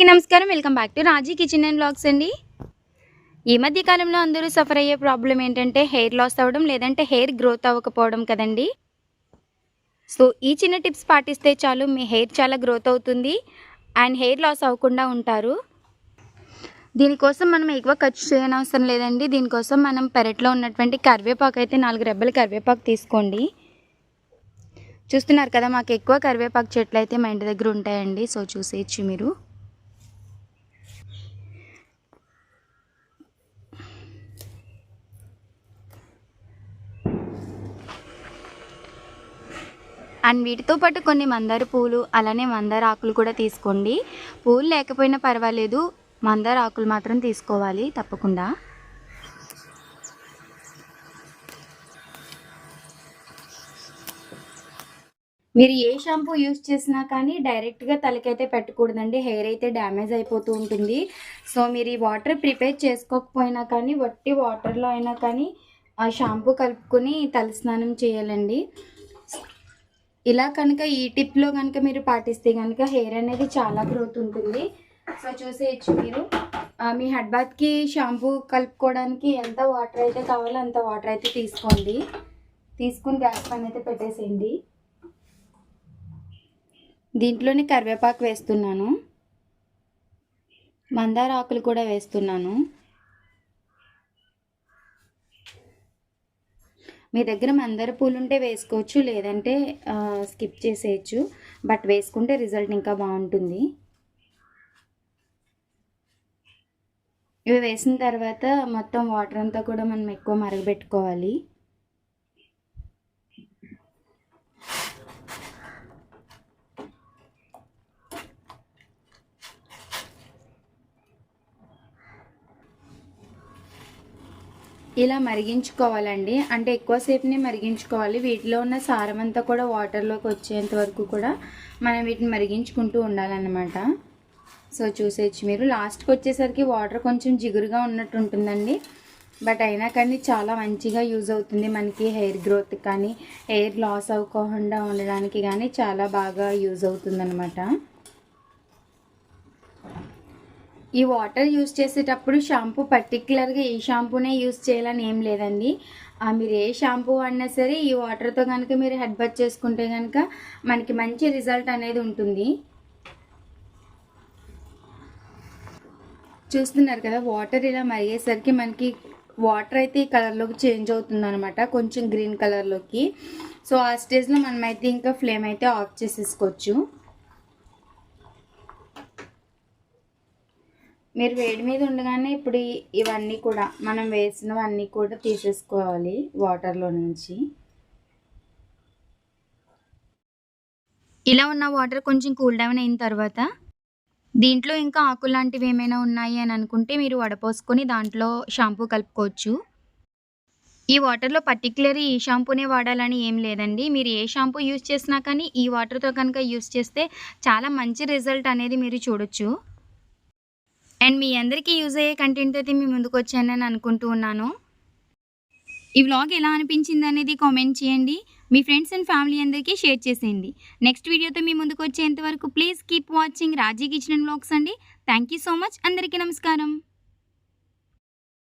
అందరికీ నమస్కారం. Welcome back to Raji kitchen and blogs అండి. ఈ మధ్య కాలంలో అందరూ సఫర్ అయ్యే ప్రాబ్లం ఏంటంటే హెయిర్ లాస్ అవ్వడం లేదంటే హెయిర్ గ్రోత్ అవ్వకపోవడం కదండి. సో ఈ చిన్న టిప్స్ పాటిస్తే చాలు మీ హెయిర్ చాలా గ్రోత్ అవుతుంది అండ్ హెయిర్ లాస్ అవ్వకుండా ఉంటారు. దీనికోసం మనం ఎక్కువ ఖర్చు చేయనవసరం లేదండి. దీనికోసం మనం పెరట్లో ఉన్నటువంటి కరివేపాకు అయితే నాలుగు రెబ్బల కరివేపాకు తీసుకోండి. చూస్తున్నారు కదా మాకు ఎక్కువ కరివేపాకు చెట్లు అయితే మా ఇంటి దగ్గర ఉంటాయండి. సో చూసేయచ్చు మీరు. అండ్ వీటితో పాటు కొన్ని మందార పూలు అలానే మందార ఆకులు కూడా తీసుకోండి. పూలు లేకపోయినా పర్వాలేదు. మందార ఆకులు మాత్రం తీసుకోవాలి తప్పకుండా. మీరు ఏ షాంపూ యూస్ చేసినా కానీ డైరెక్ట్గా తలకైతే పెట్టకూడదండి. హెయిర్ అయితే డ్యామేజ్ అయిపోతూ ఉంటుంది. సో మీరు ఈ వాటర్ ప్రిపేర్ చేసుకోకపోయినా కానీ వట్టి వాటర్లో అయినా కానీ ఆ షాంపూ కలుపుకొని తలస్నానం చేయాలండి. ఇలా కనుక ఈ టిప్లో కనుక మీరు పాటిస్తే కనుక హెయిర్ అనేది చాలా గ్రోత్ ఉంటుంది. సో చూసేయచ్చు మీరు. మీ హెడ్ బాత్కి షాంపూ కలుపుకోవడానికి ఎంత వాటర్ అయితే కావాలో అంత వాటర్ అయితే తీసుకోండి. తీసుకుని గ్యాస్ పైన అయితే పెట్టేసేయండి. దీంట్లోనే కరివేపాకు వేస్తున్నాను. మందార ఆకులు కూడా వేస్తున్నాను. మీ దగ్గర మందార పూలు ఉంటే వేసుకోవచ్చు లేదంటే స్కిప్ చేసేయచ్చు. బట్ వేసుకుంటే రిజల్ట్ ఇంకా బాగుంటుంది. ఇవి వేసిన తర్వాత మొత్తం వాటర్ అంతా కూడా మనం ఎక్కువ మరగబెట్టుకోవాలి. ఇలా మరిగించుకోవాలండి. అంటే ఎక్కువసేపునే మరిగించుకోవాలి. వీటిలో ఉన్న సారం అంతా కూడా వాటర్లోకి వచ్చేంత వరకు కూడా మనం వీటిని మరిగించుకుంటూ ఉండాలన్నమాట. సో చూసేయచ్చు మీరు. లాస్ట్కి వచ్చేసరికి వాటర్ కొంచెం జిగురుగా ఉన్నట్టు ఉంటుందండి. బట్ అయినా కానీ చాలా మంచిగా యూజ్ అవుతుంది మనకి హెయిర్ గ్రోత్ కానీ హెయిర్ లాస్ అవ్వకుండా ఉండడానికి కానీ చాలా బాగా యూజ్ అవుతుంది ఈ వాటర్ యూస్ చేసేటప్పుడు షాంపూ పర్టికులర్గా ఈ షాంపూనే యూస్ చేయాలని ఏం లేదండి. మీరు ఏ షాంపూ అన్నా సరే ఈ వాటర్తో కనుక మీరు హెడ్ బత్ చేసుకుంటే కనుక మనకి మంచి రిజల్ట్ అనేది ఉంటుంది. చూస్తున్నారు కదా వాటర్ ఇలా మరిగేసరికి మనకి వాటర్ అయితే ఈ కలర్లోకి చేంజ్ అవుతుంది అనమాట కొంచెం గ్రీన్ కలర్లోకి. సో ఆ స్టేజ్లో మనమైతే ఇంకా ఫ్లేమ్ అయితే ఆఫ్ చేసేసుకోవచ్చు. మీరు వేడి మీద ఉండగానే ఇప్పుడు ఇవన్నీ కూడా మనం వేసినవన్నీ కూడా తీసేసుకోవాలి వాటర్లో నుంచి. ఇలా ఉన్న వాటర్ కొంచెం కూల్ డౌన్ అయిన తర్వాత దీంట్లో ఇంకా ఆకులు లాంటివి ఏమైనా ఉన్నాయి అని అనుకుంటే మీరు వడపోసుకొని దాంట్లో షాంపూ కలుపుకోవచ్చు. ఈ వాటర్లో పర్టికులర్ ఈ షాంపూనే వాడాలని ఏం లేదండి. మీరు ఏ షాంపూ యూస్ చేసినా కానీ ఈ వాటర్తో కనుక యూస్ చేస్తే చాలా మంచి రిజల్ట్ అనేది మీరు చూడొచ్చు. అండ్ మీ అందరికీ యూజ్ అయ్యే కంటెంట్ అయితే మీ ముందుకు వచ్చానని అనుకుంటూ ఉన్నాను. ఈ వ్లాగ్ ఎలా అనిపించింది అనేది కామెంట్ చేయండి. మీ ఫ్రెండ్స్ అండ్ ఫ్యామిలీ అందరికీ షేర్ చేసేయండి. నెక్స్ట్ వీడియోతో మీ ముందుకు వచ్చేంత వరకు please keep watching Raji kitchen vlogs అండి. Thank you so much. అందరికీ నమస్కారం.